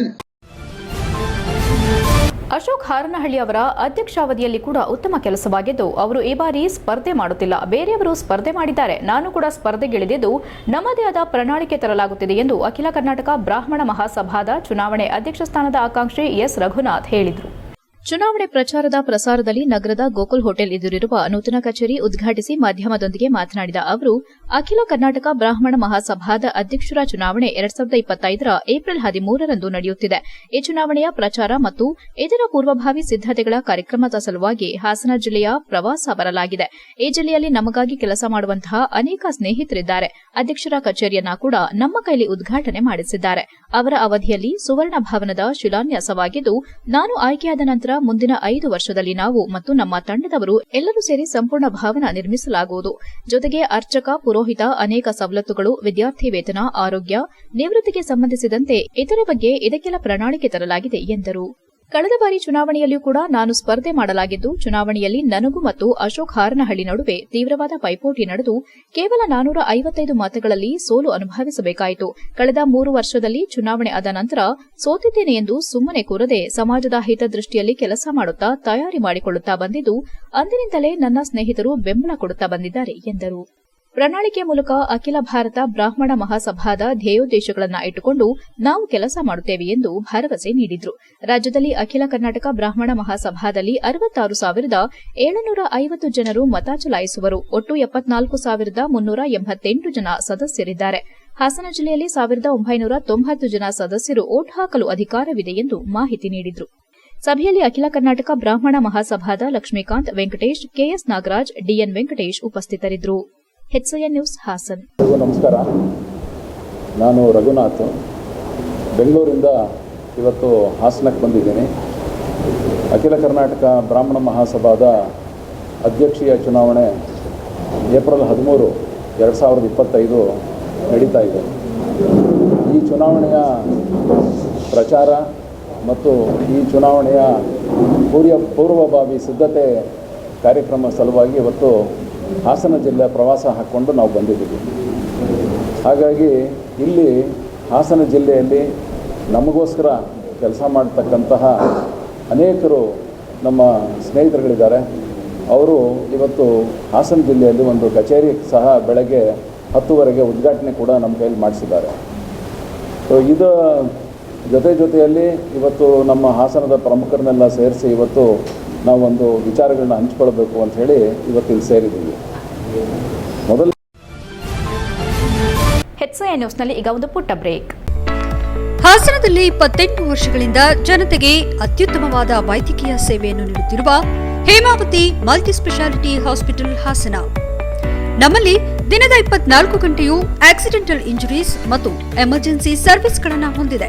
ಅಶೋಕ್ ಹಾರನಹಳ್ಳಿ ಅವರ ಅಧ್ಯಕ್ಷಾವಧಿಯಲ್ಲಿ ಕೂಡ ಉತ್ತಮ ಕೆಲಸವಾಗಿದ್ದು, ಅವರು ಈ ಬಾರಿ ಸ್ಪರ್ಧೆ ಮಾಡುತ್ತಿಲ್ಲ. ಬೇರೆಯವರು ಸ್ಪರ್ಧೆ ಮಾಡಿದ್ದಾರೆ. ನಾನು ಕೂಡ ಸ್ಪರ್ಧೆಗಿಳಿದಿದ್ದು, ನಮ್ಮದೇ ಆದ ಪ್ರಣಾಳಿಕೆ ತರಲಾಗುತ್ತಿದೆ ಎಂದು ಅಖಿಲ ಕರ್ನಾಟಕ ಬ್ರಾಹ್ಮಣ ಮಹಾಸಭಾದ ಚುನಾವಣೆ ಅಧ್ಯಕ್ಷ ಸ್ಥಾನದ ಆಕಾಂಕ್ಷಿ ಎಸ್. ರಘುನಾಥ್ ಹೇಳಿದರು. ಚುನಾವಣೆ ಪ್ರಚಾರದ ಪ್ರಸಾರದಲ್ಲಿ ನಗರದ ಗೋಕುಲ್ ಹೋಟೆಲ್ ಎದುರಿರುವ ನೂತನ ಕಚೇರಿ ಉದ್ಘಾಟಿಸಿ ಮಾಧ್ಯಮದೊಂದಿಗೆ ಮಾತನಾಡಿದ ಅವರು, ಅಖಿಲ ಕರ್ನಾಟಕ ಬ್ರಾಹ್ಮಣ ಮಹಾಸಭಾದ ಅಧ್ಯಕ್ಷರ ಚುನಾವಣೆ ಎರಡ್ ಸಾವಿರದ ಇಪ್ಪತ್ತೈದರ ಏಪ್ರಿಲ್ ಹದಿಮೂರರಂದು ನಡೆಯುತ್ತಿದೆ. ಈ ಚುನಾವಣೆಯ ಪ್ರಚಾರ ಮತ್ತು ಇದರ ಪೂರ್ವಭಾವಿ ಸಿದ್ದತೆಗಳ ಕಾರ್ಯಕ್ರಮದ ಸಲುವಾಗಿ ಹಾಸನ ಜಿಲ್ಲೆಯ ಪ್ರವಾಸ ಬರಲಾಗಿದೆ. ಈ ಜಿಲ್ಲೆಯಲ್ಲಿ ನಮಗಾಗಿ ಕೆಲಸ ಮಾಡುವಂತಹ ಅನೇಕ ಸ್ನೇಹಿತರಿದ್ದಾರೆ. ಅಧ್ಯಕ್ಷರ ಕಚೇರಿಯನ್ನ ಕೂಡ ನಮ್ಮ ಕೈಲಿ ಉದ್ಘಾಟನೆ ಮಾಡಿಸಿದ್ದಾರೆ. ಅವರ ಅವಧಿಯಲ್ಲಿ ಸುವರ್ಣ ಭವನದ ಶಿಲಾನ್ಯಾಸವಾಗಿದ್ದು, ನಾನು ಆಯ್ಕೆಯಾದ ನಂತರ ಮುಂದಿನ ಐದು ವರ್ಷದಲ್ಲಿ ನಾವು ಮತ್ತು ನಮ್ಮ ತಂಡದವರು ಎಲ್ಲರೂ ಸೇರಿ ಸಂಪೂರ್ಣ ಭವನ ನಿರ್ಮಿಸಲಾಗುವುದು. ಜೊತೆಗೆ ಅರ್ಚಕ, ಪುರೋಹಿತ, ಅನೇಕ ಸವಲತ್ತುಗಳು, ವಿದ್ಯಾರ್ಥಿ ವೇತನ, ಆರೋಗ್ಯ, ನಿವೃತ್ತಿಗೆ ಸಂಬಂಧಿಸಿದಂತೆ ಇತರ ಬಗ್ಗೆ ಇದಕ್ಕೆಲ್ಲ ಪ್ರಣಾಳಿಕೆ ತರಲಾಗಿದೆ ಎಂದರು. ಕಳೆದ ಬಾರಿ ಚುನಾವಣೆಯಲ್ಲಿಯೂ ಕೂಡ ನಾನು ಸ್ಪರ್ಧೆ ಮಾಡಲಾಗಿದ್ದು, ಚುನಾವಣೆಯಲ್ಲಿ ನನಗೂ ಮತ್ತು ಅಶೋಕ್ ಹಾರನಹಳ್ಳಿ ನಡುವೆ ತೀವ್ರವಾದ ಪೈಪೋಟಿ ನಡೆದು ಕೇವಲ ನಾನೂರ ಐವತ್ತೈದು ಮತಗಳಲ್ಲಿ ಸೋಲು ಅನುಭವಿಸಬೇಕಾಯಿತು. ಕಳೆದ ಮೂರು ವರ್ಷದಲ್ಲಿ ಚುನಾವಣೆ ಆದ ನಂತರ ಸೋತಿದ್ದೇನೆ ಎಂದು ಸುಮ್ಮನೆ ಕೂರದೆ ಸಮಾಜದ ಹಿತದೃಷ್ಟಿಯಲ್ಲಿ ಕೆಲಸ ಮಾಡುತ್ತಾ ತಯಾರಿ ಮಾಡಿಕೊಳ್ಳುತ್ತಾ ಬಂದಿದ್ದು, ಅಂದಿನಿಂದಲೇ ನನ್ನ ಸ್ನೇಹಿತರು ಬೆಂಬಲ ಕೊಡುತ್ತಾ ಬಂದಿದ್ದಾರೆ, ಎಂದರು. ಪ್ರಣಾಳಿಕೆ ಮೂಲಕ ಅಖಿಲ ಭಾರತ ಬ್ರಾಹ್ಮಣ ಮಹಾಸಭಾದ ಧ್ಯೇಯೋದ್ದೇಶಗಳನ್ನು ಇಟ್ಟುಕೊಂಡು ನಾವು ಕೆಲಸ ಮಾಡುತ್ತೇವೆ ಎಂದು ಭರವಸೆ ನೀಡಿದರು. ರಾಜ್ಯದಲ್ಲಿ ಅಖಿಲ ಕರ್ನಾಟಕ ಬ್ರಾಹ್ಮಣ ಮಹಾಸಭಾದಲ್ಲಿ ಅರವತ್ತಾರು ಸಾವಿರದ ಏಳುನೂರ ಐವತ್ತು ಜನರು ಮತ ಚಲಾಯಿಸುವರು. ಒಟ್ಟು ಎಪ್ಪತ್ನಾಲ್ಕು ಸಾವಿರದ ಮುನ್ನೂರ ಎಂಬತ್ತೆಂಟು ಜನ ಸದಸ್ಯರಿದ್ದಾರೆ. ಹಾಸನ ಜಿಲ್ಲೆಯಲ್ಲಿ ಸಾವಿರದ ಒಂಬೈನೂರ ತೊಂಬತ್ತು ಜನ ಸದಸ್ಯರು ಓಟ್ ಹಾಕಲು ಅಧಿಕಾರವಿದೆ ಎಂದು ಮಾಹಿತಿ ನೀಡಿದರು. ಸಭೆಯಲ್ಲಿ ಅಖಿಲ ಕರ್ನಾಟಕ ಬ್ರಾಹ್ಮಣ ಮಹಾಸಭಾದ ಲಕ್ಷ್ಮೀಕಾಂತ್ ವೆಂಕಟೇಶ್ ಕೆಎಸ್ ನಾಗರಾಜ್ ಡಿಎನ್ ವೆಂಕಟೇಶ್ ಉಪಸ್ಥಿತರಿದ್ದರು. HIN news Hassan. ನಮಸ್ಕಾರ. ನಾನು ರಘುನಾಥ್. ಬೆಂಗಳೂರಿಂದ ಇವತ್ತು ಹಾಸನಕ್ಕೆ ಬಂದಿದ್ದೀನಿ. ಅಖಿಲ ಕರ್ನಾಟಕ ಬ್ರಾಹ್ಮಣ ಮಹಾಸಭಾದ ಅಧ್ಯಕ್ಷೀಯ ಚುನಾವಣೆ ಏಪ್ರಿಲ್ ಹದಿಮೂರು, ಎರಡು ಸಾವಿರದ ಇಪ್ಪತ್ತೈದು ನಡೀತಾ ಇದೆ. ಈ ಚುನಾವಣೆಯ ಪ್ರಚಾರ ಮತ್ತು ಈ ಚುನಾವಣೆಯ ಪೂರ್ವ ಪೂರ್ವಭಾವಿ ಸಿದ್ಧತೆ ಕಾರ್ಯಕ್ರಮ ಸಲುವಾಗಿ ಇವತ್ತು ಹಾಸನ ಜಿಲ್ಲೆ ಪ್ರವಾಸ ಹಾಕ್ಕೊಂಡು ನಾವು ಬಂದಿದ್ದೀವಿ. ಹಾಗಾಗಿ ಇಲ್ಲಿ ಹಾಸನ ಜಿಲ್ಲೆಯಲ್ಲಿ ನಮಗೋಸ್ಕರ ಕೆಲಸ ಮಾಡ್ತಕ್ಕಂತಹ ಅನೇಕರು ನಮ್ಮ ಸ್ನೇಹಿತರುಗಳಿದ್ದಾರೆ. ಅವರು ಇವತ್ತು ಹಾಸನ ಜಿಲ್ಲೆಯಲ್ಲಿ ಒಂದು ಕಚೇರಿ ಸಹ ಬೆಳಗ್ಗೆ ಹತ್ತುವರೆಗೆ ಉದ್ಘಾಟನೆ ಕೂಡ ನಮ್ಮ ಕೈಯಲ್ಲಿ ಮಾಡಿಸಿದ್ದಾರೆ. ಸೊ ಇದು ಜೊತೆ ಜೊತೆಯಲ್ಲಿ ಇವತ್ತು ನಮ್ಮ ಹಾಸನದ ಪ್ರಮುಖರನ್ನೆಲ್ಲ ಸೇರಿಸಿ ಇವತ್ತು ನಾವೊಂದು ವಿಚಾರಗಳನ್ನ ಹಂಚ್ಕೊಳ್ಬೇಕು ಅಂತ ಹೇಳಿ ಇವತ್ತಿಲ್ಲಿ ಸೇರಿದ್ದೀವಿ. ಮೊದಲ ಹೆಚ್ಐಎನ್ ನ್ಯೂಸ್ನಲ್ಲಿ ಈಗ ಒಂದು ಪುಟ್ಟ ಬ್ರೇಕ್ ಹಾಸನದಲ್ಲಿ ಇಪ್ಪತ್ತೆಂಟು ವರ್ಷಗಳಿಂದ ಜನತೆಗೆ ಅತ್ಯುತ್ತಮವಾದ ವೈದ್ಯಕೀಯ ಸೇವೆಯನ್ನು ನೀಡುತ್ತಿರುವ Hemavathi multi speciality hospital Hassan. ನಮ್ಮಲ್ಲಿ ದಿನದ ಇಪ್ಪತ್ನಾಲ್ಕು ಗಂಟೆಯೂ ಆಕ್ಸಿಡೆಂಟಲ್ ಇಂಜುರೀಸ್ ಮತ್ತು ಎಮರ್ಜೆನ್ಸಿ ಸರ್ವಿಸ್ಗಳನ್ನು ಹೊಂದಿದೆ.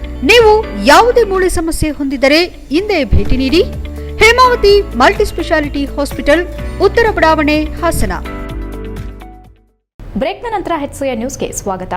ನೀವು ಯಾವುದೇ ಮೂಳೆ ಸಮಸ್ಯೆ ಹೊಂದಿದರೆ ಹಿಂದೆ ಭೇಟಿ ನೀಡಿ. ಹೇಮಾವತಿ ಮಲ್ಟಿ ಸ್ಪೆಷಾಲಿಟಿ ಹಾಸ್ಪಿಟಲ್, ಉತ್ತರ ಬಡಾವಣೆ, ಹಾಸನ. ಬ್ರೇಕ್ನ ನಂತರ ಹೆಚ್ಐಎನ್ ನ್ಯೂಸ್ಗೆ ಸ್ವಾಗತ.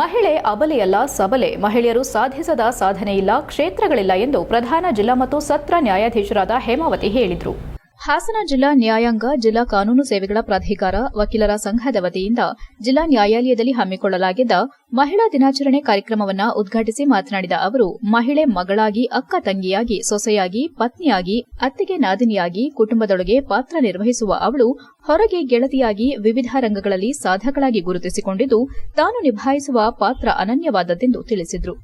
ಮಹಿಳೆ ಅಬಲೆಯಲ್ಲ ಸಬಲೆ. ಮಹಿಳೆಯರು ಸಾಧಿಸದ ಸಾಧನೆ ಇಲ್ಲ, ಕ್ಷೇತ್ರಗಳಿಲ್ಲ ಎಂದು ಪ್ರಧಾನ ಜಿಲ್ಲಾ ಮತ್ತು ಸತ್ರ ನ್ಯಾಯಾಧೀಶರಾದ ಹೇಮಾವತಿ ಹೇಳಿದರು. ಹಾಸನ ಜಿಲ್ಲಾ ನ್ಯಾಯಾಂಗ ಜಿಲ್ಲಾ ಕಾನೂನು ಸೇವೆಗಳ ಪ್ರಾಧಿಕಾರ ವಕೀಲರ ಸಂಘದ ವತಿಯಿಂದ ಜಿಲ್ಲಾ ನ್ಯಾಯಾಲಯದಲ್ಲಿ ಹಮ್ಮಿಕೊಳ್ಳಲಾಗಿದ್ದ ಮಹಿಳಾ ದಿನಾಚರಣೆ ಕಾರ್ಯಕ್ರಮವನ್ನು ಉದ್ಘಾಟಿಸಿ ಮಾತನಾಡಿದ ಅವರು, ಮಹಿಳೆ ಮಗಳಾಗಿ, ಅಕ್ಕ ತಂಗಿಯಾಗಿ, ಸೊಸೆಯಾಗಿ, ಪತ್ನಿಯಾಗಿ, ಅತ್ತಿಗೆ ನಾದಿನಿಯಾಗಿ, ಕುಟುಂಬದೊಳಗೆ ಪಾತ್ರ ನಿರ್ವಹಿಸುವ ಅವಳು ಹೊರಗೆ ಗೆಳತಿಯಾಗಿ ವಿವಿಧ ರಂಗಗಳಲ್ಲಿ ಸಾಧಕಳಾಗಿ ಗುರುತಿಸಿಕೊಂಡಿದ್ದು, ತಾನು ನಿಭಾಯಿಸುವ ಪಾತ್ರ ಅನನ್ಯವಾದದ್ದೆಂದು ತಿಳಿಸಿದರು.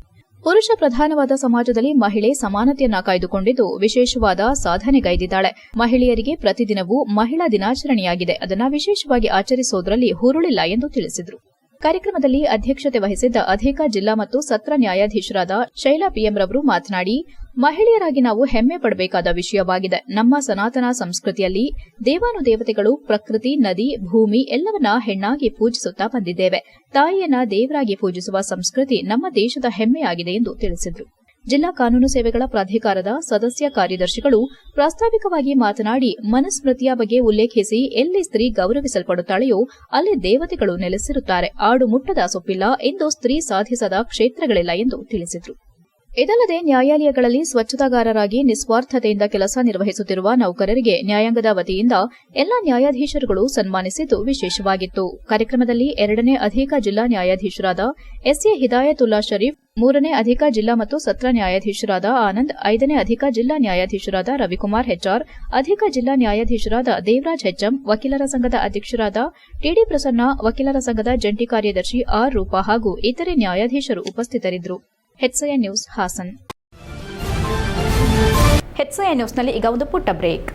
ಪುರುಷ ಪ್ರಧಾನವಾದ ಸಮಾಜದಲ್ಲಿ ಮಹಿಳೆ ಸಮಾನತೆಯನ್ನ ಕಾಯ್ದುಕೊಂಡಿದ್ದು ವಿಶೇಷವಾದ ಸಾಧನೆಗೈದಿದ್ದಾಳೆ ಮಹಿಳೆಯರಿಗೆ ಪ್ರತಿದಿನವೂ ಮಹಿಳಾ ದಿನಾಚರಣೆಯಾಗಿದೆ. ಅದನ್ನ ವಿಶೇಷವಾಗಿ ಆಚರಿಸುವುದರಲ್ಲಿ ಹುರುಳಿಲ್ಲ ಎಂದು ತಿಳಿಸಿದರು. ಕಾರ್ಯಕ್ರಮದಲ್ಲಿ ಅಧ್ಯಕ್ಷತೆ ವಹಿಸಿದ್ದ ಅಧಿಕ ಜಿಲ್ಲಾ ಮತ್ತು ಸತ್ರ ನ್ಯಾಯಾಧೀಶರಾದ ಶೈಲಾ ಪಿಎಂ ರವರು ಮಾತನಾಡಿ ಮಹಿಳೆಯರಾಗಿ ನಾವು ಹೆಮ್ಮೆ ಪಡಬೇಕಾದ ವಿಷಯವಾಗಿದೆ. ನಮ್ಮ ಸನಾತನ ಸಂಸ್ಕೃತಿಯಲ್ಲಿ ದೇವಾನುದೇವತೆಗಳು, ಪ್ರಕೃತಿ, ನದಿ, ಭೂಮಿ ಎಲ್ಲವನ್ನ ಹೆಣ್ಣಾಗಿ ಪೂಜಿಸುತ್ತಾ ಬಂದಿದ್ದೇವೆ. ತಾಯಿಯನ್ನ ದೇವರಾಗಿ ಪೂಜಿಸುವ ಸಂಸ್ಕೃತಿ ನಮ್ಮ ದೇಶದ ಹೆಮ್ಮೆಯಾಗಿದೆ ಎಂದು ತಿಳಿಸಿದರು. ಜಿಲ್ಲಾ ಕಾನೂನು ಸೇವೆಗಳ ಪ್ರಾಧಿಕಾರದ ಸದಸ್ಯ ಕಾರ್ಯದರ್ಶಿಗಳು ಪ್ರಾಸ್ತಾವಿಕವಾಗಿ ಮಾತನಾಡಿ, ಮನುಸ್ಮೃತಿಯ ಬಗ್ಗೆ ಉಲ್ಲೇಖಿಸಿ ಎಲ್ಲಿ ಸ್ತ್ರೀ ಗೌರವಿಸಲ್ಪಡುತ್ತಾಳೆಯೋ ಅಲ್ಲಿ ದೇವತೆಗಳು ನೆಲೆಸಿರುತ್ತಾರೆ. ಆಡು ಮುಟ್ಟದ ಸೊಪ್ಪಿಲ್ಲ ಎಂದು ಸ್ತ್ರೀ ಸಾಧಿಸದ ಕ್ಷೇತ್ರಗಳಿಲ್ಲ ಎಂದು ತಿಳಿಸಿದರು. ಇದಲ್ಲದೆ ನ್ಯಾಯಾಲಯಗಳಲ್ಲಿ ಸ್ವಚ್ಛತಾಗಾರರಾಗಿ ನಿಸ್ವಾರ್ಥತೆಯಿಂದ ಕೆಲಸ ನಿರ್ವಹಿಸುತ್ತಿರುವ ನೌಕರರಿಗೆ ನ್ಯಾಯಾಂಗದ ವತಿಯಿಂದ ಎಲ್ಲ ನ್ಯಾಯಾಧೀಶರುಗಳು ಸನ್ಮಾನಿಸಿದ್ದು ವಿಶೇಷವಾಗಿತ್ತು. ಕಾರ್ಯಕ್ರಮದಲ್ಲಿ ಎರಡನೇ ಅಧಿಕ ಜಿಲ್ಲಾ ನ್ಯಾಯಾಧೀಶರಾದ ಎಸ್ಎ ಹಿದಾಯತುಲ್ಲಾ ಶರೀಫ್, ಮೂರನೇ ಅಧಿಕ ಜಿಲ್ಲಾ ಮತ್ತು ಸತ್ರ ನ್ಯಾಯಾಧೀಶರಾದ ಆನಂದ್, ಐದನೇ ಅಧಿಕ ಜಿಲ್ಲಾ ನ್ಯಾಯಾಧೀಶರಾದ ರವಿಕುಮಾರ್ ಹೆಚ್ಆರ್, ಅಧಿಕ ಜಿಲ್ಲಾ ನ್ಯಾಯಾಧೀಶರಾದ ದೇವರಾಜ್ ಹೆಚ್ಎಂ, ವಕೀಲರ ಸಂಘದ ಅಧ್ಯಕ್ಷರಾದ ಟಿಡಿ ಪ್ರಸನ್ನ, ವಕೀಲರ ಸಂಘದ ಜಂಟಿ ಕಾರ್ಯದರ್ಶಿ ಆರ್ ರೂಪಾ ಹಾಗೂ ಇತರೆ ನ್ಯಾಯಾಧೀಶರು ಉಪಸ್ಥಿತರಿದ್ದರು. HIN news Hassan. ಹೆಚ್ಐ ನ್ಯೂಸ್ನಲ್ಲಿ ಈಗ ಒಂದು ಪುಟ್ಟ ಬ್ರೇಕ್.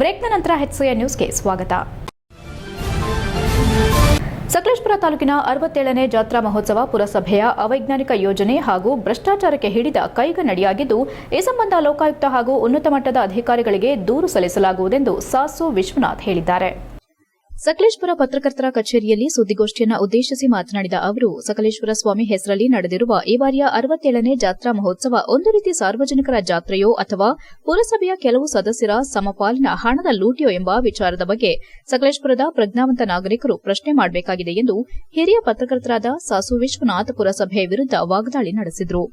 ಬ್ರೇಕ್ನ ನಂತರ ಹೆಚ್ಐ ನ್ಯೂಸ್ಗೆ ಸ್ವಾಗತ. ಸಕಲೇಶ್ಪುರ ತಾಲೂಕಿನ ಅರವತ್ತೇಳನೇ ಜಾತ್ರಾ ಮಹೋತ್ಸವ ಪುರಸಭೆಯ ಅವೈಜ್ಞಾನಿಕ ಯೋಜನೆ ಹಾಗೂ ಭ್ರಷ್ಟಾಚಾರಕ್ಕೆ ಹಿಡಿದ ಕೈಗನ್ನಡಿಯಾಗಿದ್ದು ಈ ಸಂಬಂಧ ಲೋಕಾಯುಕ್ತ ಹಾಗೂ ಉನ್ನತ ಮಟ್ಟದ ಅಧಿಕಾರಿಗಳಿಗೆ ದೂರು ಸಲ್ಲಿಸಲಾಗುವುದೆಂದು ಸಾಸು ವಿಶ್ವನಾಥ್ ಹೇಳಿದ್ದಾರೆ. ಸಕಲೇಶ್ಪುರ ಪತ್ರಕರ್ತರ ಕಚೇರಿಯಲ್ಲಿ ಸುದ್ದಿಗೋಷ್ಠಿಯನ್ನು ಉದ್ದೇಶಿಸಿ ಮಾತನಾಡಿದ ಅವರು ಸಕಲೇಶ್ವರ ಸ್ವಾಮಿ ಹೆಸರಲ್ಲಿ ನಡೆದಿರುವ ಈ ಬಾರಿಯ ಅರವತ್ತೇಳನೇ ಜಾತ್ರಾ ಮಹೋತ್ಸವ ಒಂದು ರೀತಿ ಸಾರ್ವಜನಿಕರ ಜಾತ್ರೆಯೋ ಅಥವಾ ಪುರಸಭೆಯ ಕೆಲವು ಸದಸ್ಯರ ಸಮಪಾಲಿನ ಹಣದ ಲೂಟಿಯೋ ಎಂಬ ವಿಚಾರದ ಬಗ್ಗೆ ಸಕಲೇಶ್ವರದ ಪ್ರಜ್ಞಾವಂತ ನಾಗರಿಕರು ಪ್ರಶ್ನೆ ಮಾಡಬೇಕಾಗಿದೆ ಎಂದು ಹಿರಿಯ ಪತ್ರಕರ್ತರಾದ ಸಾಸು ವಿಶ್ವನಾಥ್ ಪುರಸಭೆ ವಿರುದ್ಧ ವಾಗ್ದಾಳಿ ನಡೆಸಿದರು.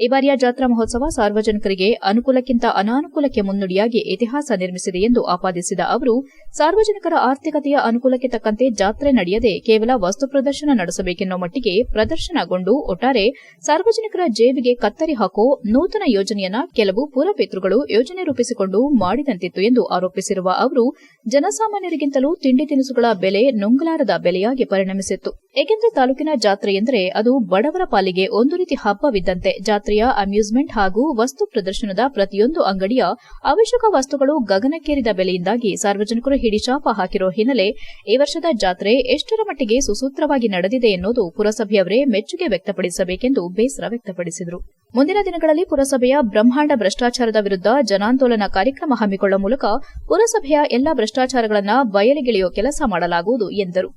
ಈ ಬಾರಿಯ ಜಾತ್ರಾ ಮಹೋತ್ಸವ ಸಾರ್ವಜನಿಕರಿಗೆ ಅನುಕೂಲಕ್ಕಿಂತ ಅನಾನುಕೂಲಕ್ಕೆ ಮುನ್ನುಡಿಯಾಗಿ ಇತಿಹಾಸ ನಿರ್ಮಿಸಿದೆ ಎಂದು ಆಪಾದಿಸಿದ ಅವರು, ಸಾರ್ವಜನಿಕರ ಆರ್ಥಿಕತೆಯ ಅನುಕೂಲಕ್ಕೆ ತಕ್ಕಂತೆ ಜಾತ್ರೆ ನಡೆಯದೆ ಕೇವಲ ವಸ್ತು ಪ್ರದರ್ಶನ ನಡೆಸಬೇಕೆನ್ನೋ ಮಟ್ಟಿಗೆ ಪ್ರದರ್ಶನಗೊಂಡು ಒಟ್ಟಾರೆ ಸಾರ್ವಜನಿಕರ ಜೇಬಿಗೆ ಕತ್ತರಿ ಹಾಕೋ ನೂತನ ಯೋಜನೆಯನ್ನ ಕೆಲವು ಪುರಪಿತೃಗಳು ಯೋಜನೆ ರೂಪಿಸಿಕೊಂಡು ಮಾಡಿದಂತಿತ್ತು ಎಂದು ಆರೋಪಿಸಿರುವ ಅವರು, ಜನಸಾಮಾನ್ಯರಿಗಿಂತಲೂ ತಿಂಡಿ ತಿನಿಸುಗಳ ಬೆಲೆ ನುಂಗಲಾರದ ಬೆಲೆಯಾಗಿ ಪರಿಣಮಿಸಿತ್ತು. ಏಕೆಂದರೆ ತಾಲೂಕಿನ ಜಾತ್ರೆ ಎಂದರೆ ಅದು ಬಡವರ ಪಾಲಿಗೆ ಒಂದು ರೀತಿ ಹಬ್ಬವಿದ್ದಂತೆ ಜಾತ್ರೆಯ ಅಮ್ಯೂಸ್ಮೆಂಟ್ ಹಾಗೂ ವಸ್ತು ಪ್ರದರ್ಶನದ ಪ್ರತಿಯೊಂದು ಅಂಗಡಿಯ ಅವಶ್ಯಕ ವಸ್ತುಗಳು ಗಗನಕ್ಕೇರಿದ ಬೆಲೆಯಿಂದಾಗಿ ಸಾರ್ವಜನಿಕರು ಹಿಡಿಶಾಪ ಹಾಕಿರೋ ಹಿನ್ನೆಲೆ ಈ ವರ್ಷದ ಜಾತ್ರೆ ಎಷ್ಟರ ಮಟ್ಟಿಗೆ ಸುಸೂತ್ರವಾಗಿ ನಡೆದಿದೆ ಎನ್ನುವುದು ಪುರಸಭೆಯವರೇ ಮೆಚ್ಚುಗೆ ವ್ಯಕ್ತಪಡಿಸಬೇಕೆಂದು ಬೇಸರ ವ್ಯಕ್ತಪಡಿಸಿದರು. ಮುಂದಿನ ದಿನಗಳಲ್ಲಿ ಪುರಸಭೆಯ ಬ್ರಹ್ಮಾಂಡ ಭ್ರಷ್ಟಾಚಾರದ ವಿರುದ್ಧ ಜನಾಂದೋಲನ ಕಾರ್ಯಕ್ರಮ ಹಮ್ಮಿಕೊಳ್ಳುವ ಮೂಲಕ ಪುರಸಭೆಯ ಎಲ್ಲಾ ಭ್ರಷ್ಟಾಚಾರಗಳನ್ನು ಬಯಲಿಗೆಳೆಯುವ ಕೆಲಸ ಮಾಡಲಾಗುವುದು ಎಂದರು.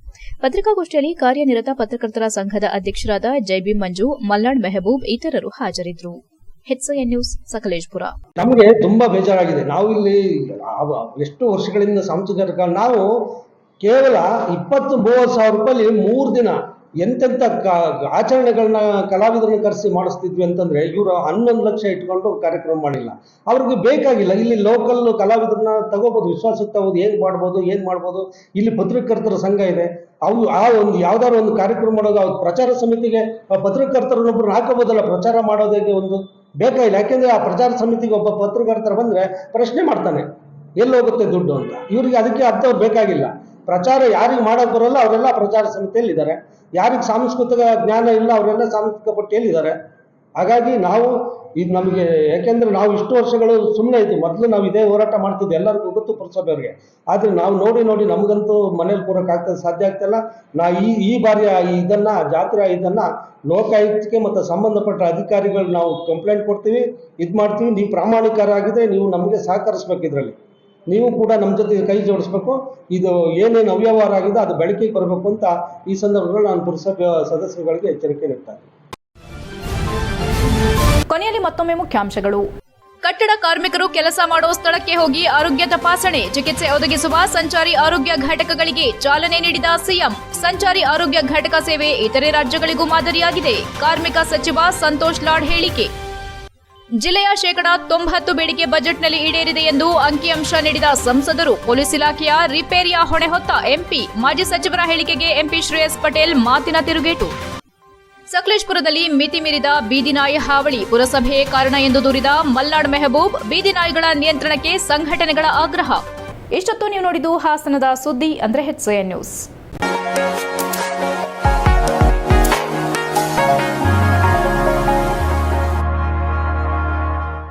ಪತ್ರಿಕಾಗೋಷ್ಠಿಯಲ್ಲಿ ಕಾರ್ಯನಿರತ ಪತ್ರಕರ್ತರ ಸಂಘದ ಅಧ್ಯಕ್ಷರಾದ ಜೈಬಿ ಮಂಜು, ಮಲ್ನಾಡ್ ಮೆಹಬೂಬ್ ಇತರರು ಹಾಜರಿದ್ದರು. ನ್ಯೂಸ್, ಸಕಲೇಶ್ಪುರ. ನಮಗೆ ತುಂಬಾ ಬೇಜಾರಾಗಿದೆ. ನಾವು ಇಲ್ಲಿ ಎಷ್ಟು ವರ್ಷಗಳಿಂದ ಸಾಂಸ್ಕೃತಿಕ ನಾವು ಕೇವಲ ಇಪ್ಪತ್ತು, ಮೂವತ್ತು ಸಾವಿರ ರೂಪಾಯಿ ಮೂರು ದಿನ ಎಂತೆಂಥ ಆಚರಣೆಗಳನ್ನ ಕಲಾವಿದರನ್ನ ಕರೆಸಿ ಮಾಡಿಸ್ತಿದ್ವಿ ಅಂತಂದ್ರೆ ಇವರು ಹನ್ನೊಂದು ಲಕ್ಷ ಇಟ್ಕೊಂಡು ಕಾರ್ಯಕ್ರಮ ಮಾಡಿಲ್ಲ. ಅವ್ರಿಗೆ ಬೇಕಾಗಿಲ್ಲ. ಇಲ್ಲಿ ಲೋಕಲ್ ಕಲಾವಿದರನ್ನ ತಗೋಬೋದು ವಿಶ್ವಾಸಕ್ಕೆ ತಗೋದು ಏನ್ ಮಾಡ್ಬೋದು ಏನ್ ಮಾಡ್ಬೋದು, ಇಲ್ಲಿ ಪತ್ರಕರ್ತರ ಸಂಘ ಇದೆ. ಅವು ಆ ಒಂದು ಯಾವ್ದಾದ್ರು ಒಂದು ಕಾರ್ಯಕ್ರಮ ಮಾಡೋದು, ಅವ್ರ ಪ್ರಚಾರ ಸಮಿತಿಗೆ ಆ ಪತ್ರಕರ್ತರನ್ನೊಬ್ಬರನ್ನ ಹಾಕೋಬೋದಲ್ಲ, ಪ್ರಚಾರ ಮಾಡೋದಕ್ಕೆ ಒಂದು ಬೇಕಾಗಿಲ್ಲ ಯಾಕೆಂದ್ರೆ ಆ ಪ್ರಚಾರ ಸಮಿತಿಗೆ ಒಬ್ಬ ಪತ್ರಕರ್ತರ ಬಂದ್ರೆ ಪ್ರಶ್ನೆ ಮಾಡ್ತಾನೆ, ಎಲ್ಲಿ ಹೋಗುತ್ತೆ ದುಡ್ಡು ಅಂತ. ಇವರಿಗೆ ಅದಕ್ಕೆ ಅಂಥವ್ರು ಬೇಕಾಗಿಲ್ಲ. ಪ್ರಚಾರ ಯಾರಿಗೆ ಮಾಡೋಕ್ ಬರೋಲ್ಲ, ಅವರೆಲ್ಲ ಪ್ರಚಾರ ಸಮಿತಿಯಲ್ಲಿ ಇದ್ದಾರೆ ಯಾರಿಗೆ ಸಾಂಸ್ಕೃತಿಕ ಜ್ಞಾನ ಇಲ್ಲ, ಅವರೆಲ್ಲ ಸಾಂಸ್ಕೃತಿಕ ಪಟ್ಟಿಯಲ್ಲಿದ್ದಾರೆ. ಹಾಗಾಗಿ ನಾವು ಇದು ನಮಗೆ, ಯಾಕೆಂದ್ರೆ ನಾವು ಇಷ್ಟು ವರ್ಷಗಳು ಸುಮ್ಮನೆ ಇದ್ದು ಮೊದಲು ನಾವು ಇದೇ ಹೋರಾಟ ಮಾಡ್ತಿದ್ದೆ ಎಲ್ಲರಿಗೂ ಗೊತ್ತು ಪುರಸಭೆಯವ್ರಿಗೆ ಆದರೆ ನಾವು ನೋಡಿ ನೋಡಿ ನಮಗಂತೂ ಮನೇಲಿ ಕೂರೋಕ್ಕಾಗ್ತದೆ ಸಾಧ್ಯ ಆಗ್ತಿಲ್ಲ ನಾ ಈ ಈ ಬಾರಿಯ ಇದನ್ನು, ಜಾತ್ರೆ ಇದನ್ನು ಲೋಕಾಯುಕ್ತಕ್ಕೆ ಮತ್ತು ಸಂಬಂಧಪಟ್ಟ ಅಧಿಕಾರಿಗಳು ನಾವು ಕಂಪ್ಲೇಂಟ್ ಕೊಡ್ತೀವಿ. ಇದು ಮಾಡ್ತೀವಿ. ನೀವು ಪ್ರಾಮಾಣಿಕರಾಗಿದೆ ನೀವು ನಮಗೆ ಸಹಕರಿಸ್ಬೇಕು ಇದರಲ್ಲಿ. ನೀವು ಕೂಡ ನಮ್ಮ ಜೊತೆ ಕೈ ಜೋಡಿಸ್ಬೇಕು. ಇದು ಏನೇನು ಅವ್ಯವಹಾರ ಆಗಿದೆ ಅದು ಬೆಳಕಿಗೆ ಬರಬೇಕು ಅಂತ ಈ ಸಂದರ್ಭದಲ್ಲಿ ನಾನು ಪುರಸಭೆ ಸದಸ್ಯರುಗಳಿಗೆ ಎಚ್ಚರಿಕೆ ನೀಡ್ತಾ. ಕೊನೆಯಲ್ಲಿ ಮತ್ತೊಮ್ಮೆ ಮುಖ್ಯಾಂಶಗಳು. ಕಟ್ಟಡ ಕಾರ್ಮಿಕರು ಕೆಲಸ ಮಾಡುವ ಸ್ಥಳಕ್ಕೆ ಹೋಗಿ ಆರೋಗ್ಯ ತಪಾಸಣೆ, ಚಿಕಿತ್ಸೆ ಒದಗಿಸುವ ಸಂಚಾರಿ ಆರೋಗ್ಯ ಘಟಕಗಳಿಗೆ ಚಾಲನೆ ನೀಡಿದ ಸಿಎಂ. ಸಂಚಾರಿ ಆರೋಗ್ಯ ಘಟಕ ಸೇವೆ ಇತರೆ ರಾಜ್ಯಗಳಿಗೂ ಮಾದರಿಯಾಗಿದೆ. ಕಾರ್ಮಿಕ ಸಚಿವ ಸಂತೋಷ್ ಲಾಡ್ ಹೇಳಿಕೆ. ಜಿಲ್ಲೆಯ ಶೇಕಡಾ ತೊಂಬತ್ತು ಬೇಡಿಕೆ ಬಜೆಟ್ನಲ್ಲಿ ಈಡೇರಿದೆ ಎಂದು ಅಂಕಿಅಂಶ ನೀಡಿದ ಸಂಸದರು, ಪೊಲೀಸ್ ಇಲಾಖೆಯ ರಿಪೇರಿಯ ಹೊಣೆ ಹೊತ್ತ ಎಂಪಿ, ಮಾಜಿ ಸಚಿವರ ಹೇಳಿಕೆಗೆ ಎಂಪಿ ಶ್ರೇಯಸ್ ಪಟೇಲ್ ಮಾತಿನ ತಿರುಗೇಟು. ಸಕಲೇಶ್ಪುರದಲ್ಲಿ ಮಿತಿ ಮೀರಿದ ಬೀದಿನಾಯಿ ಹಾವಳಿ ಪುರಸಭೆಯೇ ಕಾರಣ ಎಂದು ದೂರಿದ ಮಲ್ನಾಡ್ ಮೆಹಬೂಬ್ ಬೀದಿನಾಯಿಗಳ ನಿಯಂತ್ರಣಕ್ಕೆ ಸಂಘಟನೆಗಳ ಆಗ್ರಹ. ಇಷ್ಟೊತ್ತು ನೀವು ನೋಡಿದ್ದು ಹಾಸನದ ಸುದ್ದಿ ಅಂದ್ರೆ ಹೆಚ್ಎನ್ ನ್ಯೂಸ್.